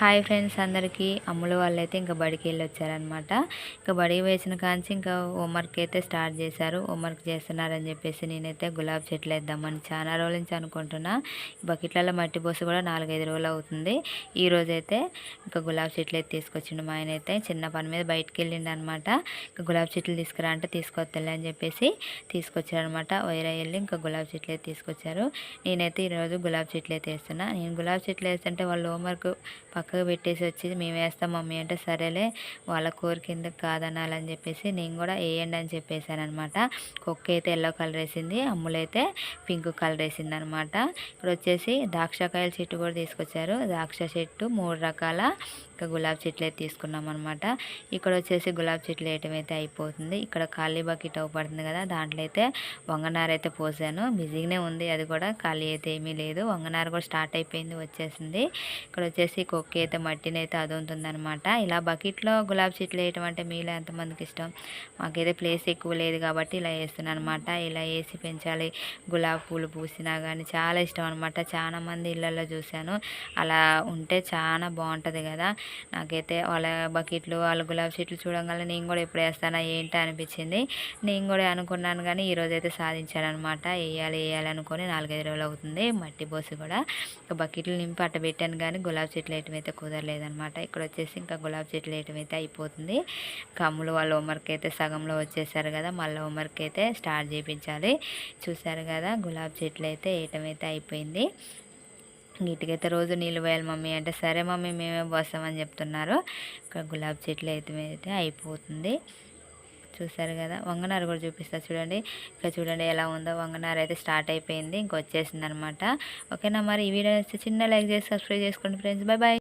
Hi friends అందరికీ. అమ్ముల వాళ్ళు అయితే ఇంకా బడికి వెళ్ళి వచ్చారనమాట ఇంకా బడికి వేసిన కాంచి ఇంకా హోంవర్క్ అయితే స్టార్ట్ చేశారు. హోంవర్క్ చేస్తున్నారని చెప్పేసి నేనైతే గులాబీ చెట్లు వేద్దామని చాలా రోజుల నుంచి అనుకుంటున్నా. బకెట్లలో మట్టి పోసి కూడా నాలుగైదు రోజులు అవుతుంది. ఈ రోజైతే ఇంకా గులాబీ చెట్లు అయితే తీసుకొచ్చిండు మా ఆయన అయితే. చిన్న పని మీద బయటకు వెళ్ళిండు అనమాట ఇంకా గులాబీ చెట్లు తీసుకురా అంటే తీసుకొస్తలే అని చెప్పేసి తీసుకొచ్చారనమాట వైరా వెళ్ళి ఇంకా గులాబీ చెట్లు అయితే తీసుకొచ్చారు. నేనైతే ఈరోజు గులాబీ చెట్లు అయితే వేస్తున్నా. నేను గులాబీ చెట్లు వేస్తుంటే వాళ్ళు హోంవర్క్ పక్కకు పెట్టేసి వచ్చి మేము వేస్తాం మమ్మీ అంటే సరేలే వాళ్ళ కోరిక ఎందుకు కాదనాలని చెప్పేసి నేను కూడా వేయండి అని చెప్పేశాను అనమాట కుక్క అయితే ఎల్లో కలర్ వేసింది అమ్ములైతే పింక్ కలర్ వేసింది అనమాట ఇక్కడ వచ్చేసి ద్రాక్షకాయల చెట్టు కూడా తీసుకొచ్చారు. ద్రాక్ష చెట్టు మూడు రకాల గులాబీ చెట్లు అయితే తీసుకున్నాం అనమాట ఇక్కడ వచ్చేసి గులాబీ చెట్లు వేయటం అయితే అయిపోతుంది. ఇక్కడ ఖాళీ బకెట్ అవ్వబడుతుంది కదా దాంట్లో అయితే వంగనార అయితే పోసాను. బిజీగానే ఉంది అది కూడా ఖాళీ అయితే ఏమీ లేదు. వంగనార కూడా స్టార్ట్ అయిపోయింది వచ్చేసింది. ఇక్కడ వచ్చేసి కుక్క అయితే మట్టిని అయితే అదుంటుంది అనమాట ఇలా బకెట్లో గులాబీ చెట్లు వేయటం అంటే మీలో ఎంతమందికి ఇష్టం? మాకైతే ప్లేస్ ఎక్కువ లేదు కాబట్టి ఇలా వేస్తున్నాను అనమాట ఇలా వేసి పెంచాలి. గులాబీ పూలు పూసినా కానీ చాలా ఇష్టం అనమాట చాలా మంది ఇళ్ళల్లో చూశాను. అలా ఉంటే చాలా బాగుంటుంది కదా. నాకైతే వాళ్ళ బకెట్లు వాళ్ళ గులాబీ చెట్లు చూడగానే నేను కూడా ఎప్పుడు వేస్తానా ఏంటి అనిపించింది? నేను కూడా అనుకున్నాను కానీ ఈరోజు అయితే సాధించాను అనమాట వేయాలి వేయాలి అనుకొని నాలుగైదు రోజులు అవుతుంది. మట్టి పోసి కూడా బకెట్లు నింపి అట్ట పెట్టాను కానీ గులాబీ చెట్లు వేయటం అయితే కుదరలేదనమాట ఇక్కడ వచ్చేసి ఇంకా గులాబ్ చెట్లు వేయటం అయితే అయిపోతుంది కమ్ములు వాళ్ళ హోంవర్క్ అయితే సగంలో వచ్చేసారు కదా మళ్ళీ హోంవర్క్ అయితే స్టార్ట్ చేయించాలి చూసారు కదా గులాబ్ చెట్లు అయితే వేయటం అయితే అయిపోయింది. వీటికైతే రోజు నీళ్ళు పోయాలి మమ్మీ అంటే సరే మమ్మీ మేమే పోస్తామని చెప్తున్నారు. ఇక్కడ గులాబీ చెట్లు అయితే అయితే అయిపోతుంది. చూసారు కదా వంగనారు కూడా చూపిస్తా చూడండి. ఇక్కడ చూడండి ఎలా ఉందో వంగనారు అయితే స్టార్ట్ అయిపోయింది ఇంకొచ్చేసింది అనమాట ఓకేనా మరి ఈ వీడియో చిన్న లైక్ చేసి సబ్స్క్రైబ్ చేసుకోండి ఫ్రెండ్స్ బాయ్ బాయ్